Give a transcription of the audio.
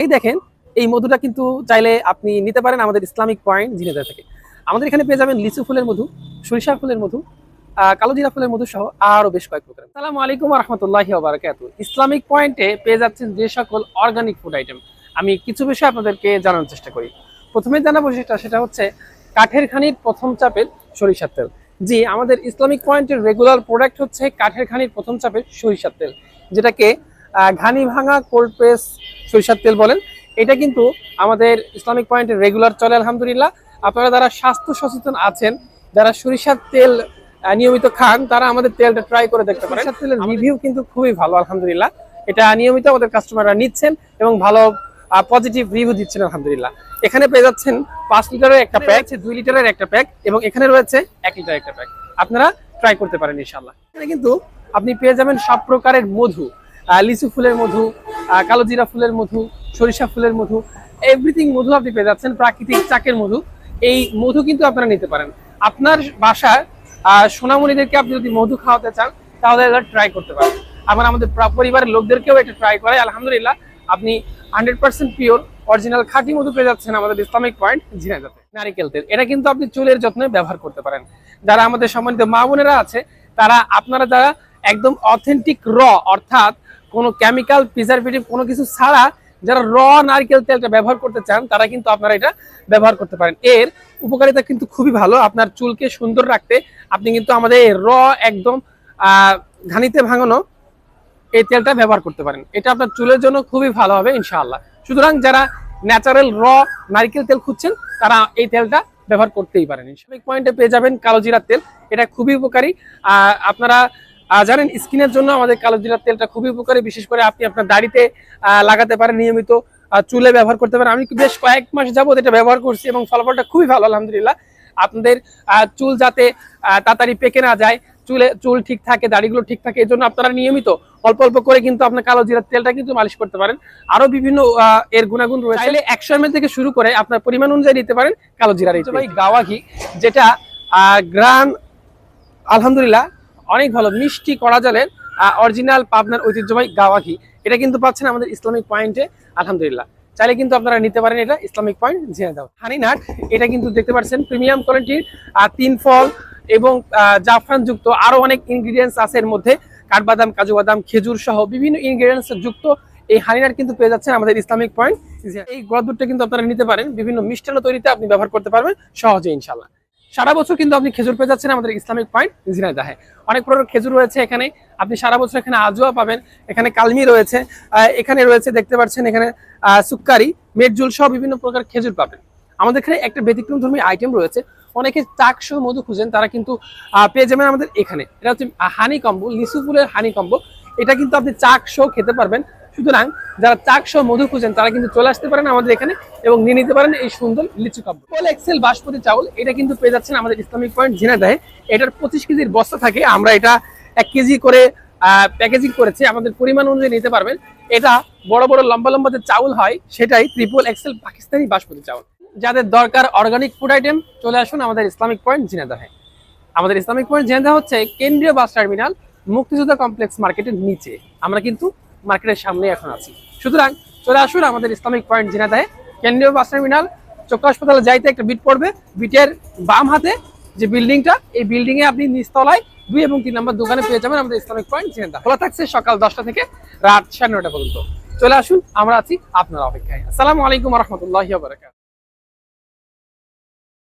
এই দেখেন এই মধুটা কিন্তু চাইলে আপনি নিতে পারেন আমাদের ইসলামিক পয়েন্ট জিনেদার থেকে। আমাদের এখানে পেয়ে যাবেন লিচু ফুলের মধু সরিষা ফুলের মধু আহ, কালো জিরা ফুলের মধু সহ আরও বেশ কয়েক প্রকার সালাম আলাইকুম রহমতুল্লাহ বারাকাতু ইসলামিক পয়েন্টে পেয়ে যাচ্ছেন যে সকল অর্গানিক ফুড আইটেম আমি কিছু বিষয় আপনাদেরকে জানানোর চেষ্টা করি। প্রথমে জানাব সেটা সেটা হচ্ছে কাঠের খানির প্রথম চাপের সরিষার তেল। জি আমাদের ইসলামিক পয়েন্টের রেগুলার প্রোডাক্ট হচ্ছে কাঠের খানির প্রথম চাপের সরিষার তেল যেটাকে ঘানি ভাঙা কোল্ড প্রেস সরিষার তেল বলেন। এটা কিন্তু আমাদের ইসলামিক পয়েন্টের রেগুলার চলে আলহামদুলিল্লাহ। আপনারা যারা স্বাস্থ্য সচেতন আছেন যারা সরিষার তেল নিয়মিত খান তারা আমাদের তেলটা ট্রাই করে দেখতে পারেন। সরিষার তেলের রিভিউ কিন্তু খুবই ভালো আলহামদুলিল্লাহ। এটা নিয়মিত আমাদের কাস্টমাররা নিচ্ছেন এবং ভালো পজিটিভ রিভিউ দিচ্ছেন আলহামদুলিল্লাহ। এখানে পেয়ে যাচ্ছেন পাঁচ লিটারের একটা প্যাক দুই লিটারের একটা প্যাক এবং এখানে রয়েছে এক লিটার একটা প্যাক আপনারা ট্রাই করতে পারেন ইনশাল্লাহ এখানে কিন্তু আপনি পেয়ে যাবেন সব প্রকারের মধু। লিচু ফুলের মধু আহ, কালো জিরা ফুলের মধু সরিষা ফুলের মধু এভরিথিং মধু আপনি পেয়ে যাচ্ছেন প্রাকৃতিক চাকের মধু। এই মধু কিন্তু আপনারা নিতে পারেন। আপনার আহ, সোনামণিদেরকে আপনি যদি মধু খাওয়াতে চান তাহলে এটা ট্রাই করতে পারেন। আবার আমাদের পরিবারের লোকদেরকেও এটা ট্রাই করে। আলহামদুলিল্লাহ আপনি হান্ড্রেড পার্সেন্ট পিওর অরিজিনাল খাঁটি মধু পেয়ে যাচ্ছেন আমাদের ইসলামিক পয়েন্ট ঝিনাইদাতে নারিকেল তেল এটা কিন্তু আপনি চুলের যত্নে ব্যবহার করতে পারেন। যারা আমাদের সম্মানিত মা বোনেরা আছে তারা আপনারা যারা একদম অথেন্টিক র অর্থাৎ কোনো কেমিক্যাল প্রিজারভেটিভ কোনো কিছু ছাড়া যারা র নারকেল তেলটা ব্যবহার করতে চান, তারা কিন্তু আপনারা এটা ব্যবহার করতে পারেন। এর উপকারিতা কিন্তু খুবই ভালো। আপনার চুলকে সুন্দর রাখতে আপনি কিন্তু আমাদের র একদম ঘানিতে ভাঙানো এই তেলটা ব্যবহার করতে পারেন। এটা আপনার চুলের জন্য খুবই ভালো হবে, ইনশাআল্লাহ। সুতরাং যারা ন্যাচারাল র নারকেল তেল খুঁজছেন, তারা এই তেলটা ব্যবহার করতেই পারেন। পয়েন্টে পেয়ে যাবেন কালো জিরার তেল। এটা খুবই উপকারী। আপনারা আহ, জানেন স্কিনের জন্য আমাদের কালো জিরার তেলটা খুবই উপকারী বিশেষ করে আপনি আপনার দাড়িতে আহ, লাগাতে পারেন নিয়মিত চুলে ব্যবহার করতে পারেন। আমি বেশ কয়েক মাস যাবত এটা ব্যবহার করছি এবং ফলাফলটা খুবই ভালো আলহামদুলিল্লাহ। আপনাদের চুল যাতে তাড়াতাড়ি পেকে না যায় চুলে চুল ঠিক থাকে দাড়িগুলো ঠিক থাকে এই জন্য আপনারা নিয়মিত অল্প অল্প করে কিন্তু আপনার কালো জিরার তেলটা কিন্তু মালিশ করতে পারেন। আরও বিভিন্ন এর গুণাগুণ রয়েছে। চাইলে একশো এমএল থেকে শুরু করে আপনার পরিমাণ অনুযায়ী নিতে পারেন কালো জিরার এই ভাই গাওয়া ঘি যেটা গ্রান আলহামদুলিল্লাহ অনেক ভালো মিষ্টি কড়া জলের অরিজিনাল পাবনার ঐতিহ্যবাহী গাওয়া ঘি এটা কিন্তু পাচ্ছেন আমাদের ইসলামিক পয়েন্টে আলহামদুলিল্লাহ। চাইলে কিন্তু আপনারা নিতে পারেন এটা, ইসলামিক পয়েন্ট জেনে দাও। হানি নাট এটা কিন্তু দেখতে পাচ্ছেন প্রিমিয়াম কোয়ালিটির তিন ফল এবং জাফরান যুক্ত আরও অনেক ইনগ্রিডিয়েন্টস আছে এর মধ্যে। কাঠবাদাম কাজু বাদাম খেজুর সহ বিভিন্ন ইনগ্রিডিয়েন্টস যুক্ত এই হানিনাট কিন্তু পেয়ে যাচ্ছেন আমাদের ইসলামিক পয়েন্ট এই গোড়া দুধটা কিন্তু আপনারা নিতে পারেন। বিভিন্ন মিষ্টান্ন তৈরিতে আপনি ব্যবহার করতে পারবেন সহজে ইনশাল্লাহ সারা বছর কিন্তু আপনি খেজুর পেয়ে যাচ্ছেন, আমাদের ইসলামিক পয়েন্ট ঝিনাইদাহে অনেক প্রকার খেজুর রয়েছে এখানে। আপনি সারা বছর এখানে আজোয়া পাবেন। এখানে কালমি রয়েছে। এখানে রয়েছে, দেখতে পাচ্ছেন এখানে সুক্কারি মেটজুল সহ বিভিন্ন প্রকার খেজুর পাবেন। আমাদের এখানে একটা ব্যতিক্রম ধর্মী আইটেম রয়েছে। অনেকে চাক সহ মধু খুঁজেন, তারা কিন্তু পেয়ে যাবেন আমাদের এখানে। এটা হচ্ছে হানি কম্বো লিচু ফুলের হানি এটা কিন্তু আপনি চাক সহ খেতে পারবেন। সুতরাং যারা চাক সহ মধু খুঁজেন, তারা কিন্তু চলে আসতে পারেন আমাদের এখানে এবং নিয়ে নিতে পারেন এই সুন্দর লিচু কাব্য। পোল এক্সেল বাসমতি চাউল, এটা কিন্তু পেয়ে যাচ্ছেন আমাদের ইসলামিক পয়েন্ট ঝিনাইদহে। এটার পঁচিশ কেজির বস্তা থাকে, আমরা এটা এক কেজি করে প্যাকেজিং করেছি, আমাদের পরিমাণ অনুযায়ী নিতে পারবেন। এটা বড় বড় লম্বা লম্বা যে চাউল হয়, সেটাই ত্রিপল এক্সেল পাকিস্তানি বাসমতি চাউল। যাদের দরকার অর্গানিক ফুড আইটেম চলে আসুন আমাদের ইসলামিক পয়েন্ট ঝিনাইদহে। আমাদের ইসলামিক পয়েন্ট ঝিনাইদহ হচ্ছে কেন্দ্রীয় বাস টার্মিনাল মুক্তিযোদ্ধা কমপ্লেক্স মার্কেটের নিচে। আমরা কিন্তু মার্কেটের সামনে এখন আছি। সুতরাং চলে আসুন আমাদের ইসলামিক পয়েন্ট ঝিনাইদহে কেন্দ্রীয় বাস টার্মিনাল, চক্ষু হাসপাতালে যাইতে একটা বিট পড়বে। বিটের বাম হাতে যে বিল্ডিংটা, এই বিল্ডিং এ আপনি নিচতলায় দুই এবং তিন নম্বর দোকানে পেয়ে যাবেন আমাদের ইসলামিক পয়েন্ট ঝিনাইদহ খোলা থাকছে সকাল দশটা থেকে রাত সাড়ে নটা পর্যন্ত। চলে আসুন, আমরা আছি আপনার অপেক্ষায়। আসসালামু আলাইকুম রহমতুল্লাহ বারাকাত